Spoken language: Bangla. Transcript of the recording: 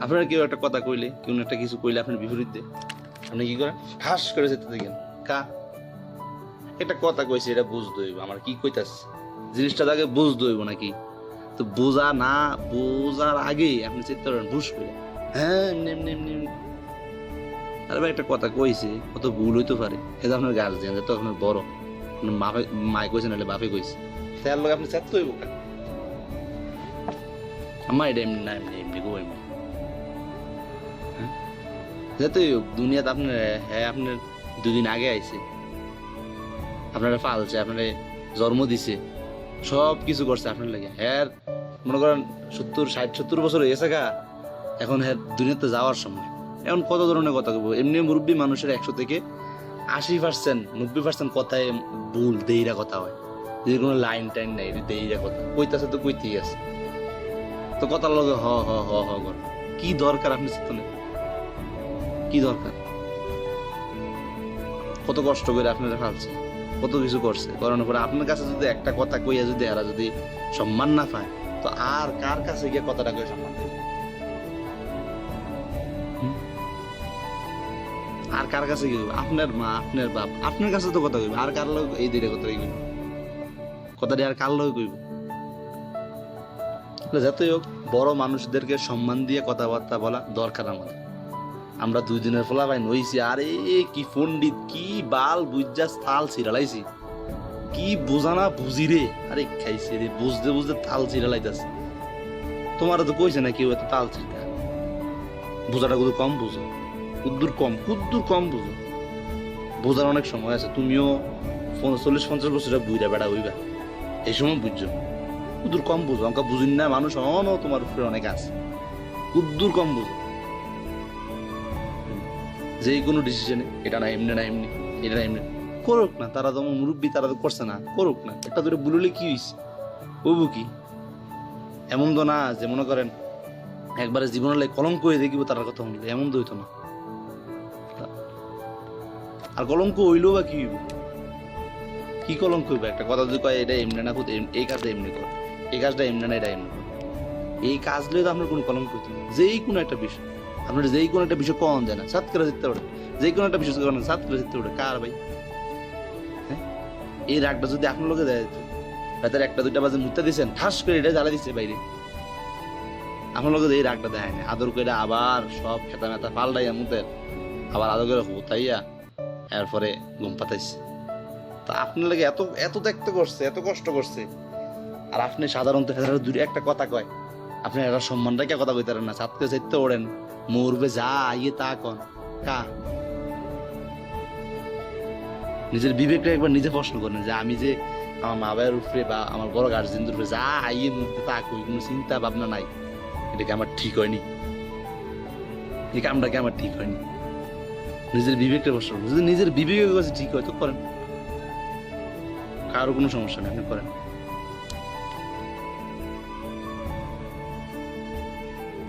আপনারা কেউ একটা কথা কইলে কেউ একটা কিছু কইলে আপনার বিপরীতে আপনি কি করেন? ঠাস করে যেতে দেখেন কা? একটা কথা কইছে এটা বুঝতে হইব। আমার কি কইতাছে? জিনিসটা তাকে বুঝতে হইব নাকি? তো বোঝা না বোঝার আগে আপনি চিন্তা করেন বুঝ করে। হ্যাঁ এমনি এমনি এমনি। আরে ভাই একটা কথা কইছে কত ভুল হইতে পারে। এটা আপনার গার্জিয়ান তো আপনার বড়। মাপে মায় কইছে নাহলে বাপে কইছে। তার লগে আপনি চাইতে হইব কেন? আম্মা এটা এমনি না এমনি এমনি গো এমনি? হোক দুনিয়াতে আপনার হ্যাঁ আপনার দুদিন আগে আইছে। আপনারা ফালছে আপনারা জন্ম দিছে সব কিছু করছে আপনার লাগে। হ্যাঁ মনে করেন সত্তর, ষাট, সত্তর বছর হয়ে গেছে গা। এখন হ্যাঁ দুনিয়াতে যাওয়ার সময়। এখন কত ধরনের কথা বলব এমনি মুরব্বী মানুষের একশো থেকে আশি পার্সেন্ট নব্বই পার্সেন্ট কথায় ভুল, দেইরা কথা হয়। যদি কোনো লাইন টাইন নাই দেইরা কথা। কইতাছে তো কইতেই আছে। তো কথার লগে হ হ হ হ, কর। কি দরকার আপনি চিন্তা কি দরকার? কত কষ্ট করে আপনারা ফালছে কত কিছু করছে। করানোর পরে আপনার কাছে যদি একটা কথা কইয়া যদি এরা যদি সম্মান না পায়, তো আর কার কাছে গিয়ে কথাটা কয়ে সম্মান আর কার কাছে গিয়ে আপনার মা, আপনার বাপ, আপনার কাছে তো কথা কইবে, আর কার লোক এই দিনে কথা কইবে? কথাটি আর কার লোক কইব? যাতে হোক, বড় মানুষদেরকে সম্মান দিয়ে কথাবার্তা বলা দরকার আমাদের। আমরা দুই দিনের ফলা ভাই নইছি, আরে কি পণ্ডিত, কি বাল বুঝা থাল ছিড়ালাইছি। কি বোঝানা বুঝি রে? আরে খাইছে রে, বুঝতে বুঝতে তাল ছিড়ালাইতাছে। তোমার তো কইছে না কেউ এত তাল ছিড়তা বোঝাটা কিন্তু কম বুঝো। কুদ্দুর কম কুদ্দুর কম বুঝো। বোঝার অনেক সময় আছে, তুমিও চল্লিশ, পঞ্চাশ বছরের বুঝা বেড়া হইবা। এই সময় বুঝছ। কুদ্দুর কম বুঝো, আমাকে বুঝিন না, মানুষ অনও তোমার উপরে অনেক আছে। কুদ্দুর কম বুঝো। যে কোনো ডিসিশনে এটা না এমনি না এমনি, এটা না এমনি। করুক না, তারা তো মুরব্বী, তারা তো করছে না, করুক না। একটা ধরে বুললে কি হয়েছে বলব কি? এমন তো না যে মনে করেন, একবারে জীবনের লাগে কলঙ্ক হয়ে দেখিব তার কথা শুনলে এমন তো হইতো না। আর কলঙ্ক হইলেও বা কি হইব? কি কলঙ্ক হইবে? একটা কথা যদি কয়, এটা এমনি না এই কাজটা এমনি কর, এই কাজটা এমনি না, এটা এমনি এই কাজ লইলে তো আপনার কোনো কলঙ্ক হইতো না যেই কোনো একটা বিষয়। আপনার যেই কোনো একটা বিষয় কম যায় না সাত করে জিততে পারে যে কোনো একটা বিষয় করেন সাত করে জিততে পারে কার ভাই? হ্যাঁ? এই রাগটা যদি আপনার লোকে দেয় রাতের একটা, দুইটা বাজে মুত্তা দিয়েছেন, ঠাস করে এটা জ্বালা দিচ্ছে বাইরে। আপনার লোকে এই রাগটা দেয় না। আদর করে আবার সব খেতা মেতা পাল্টাইয়া মুতে আবার আদর করে হোতাইয়া এরপরে ঘুম পাতাইছে। তা আপনার লাগে এত এত দেখতে করছে, এত কষ্ট করছে। আর আপনি সাধারণত দুই একটা কথা কয় আপনি একটা সম্মান রেখে কথা কইতারেন না। ছাত্র চাইতে ওড়েন। মরবে যা ইয়ে তা কন। কা। নিজের বিবেকটা একবার নিজে প্রশ্ন করেন যে আমি যে আমার মা বাবার উপরে বা আমার বড় গার্জেনদের উপরে যা আইয়ে মুখে তা কই, কোনো চিন্তা ভাবনা নাই। এটাকে আমার ঠিক হয়নি? এই কামটা কি আমার ঠিক হয়নি? নিজের বিবেকটা প্রশ্ন। যদি নিজের বিবেকের কাছে ঠিক হয় তো করেন। কারও কোনো সমস্যা নেই, আপনি করেন।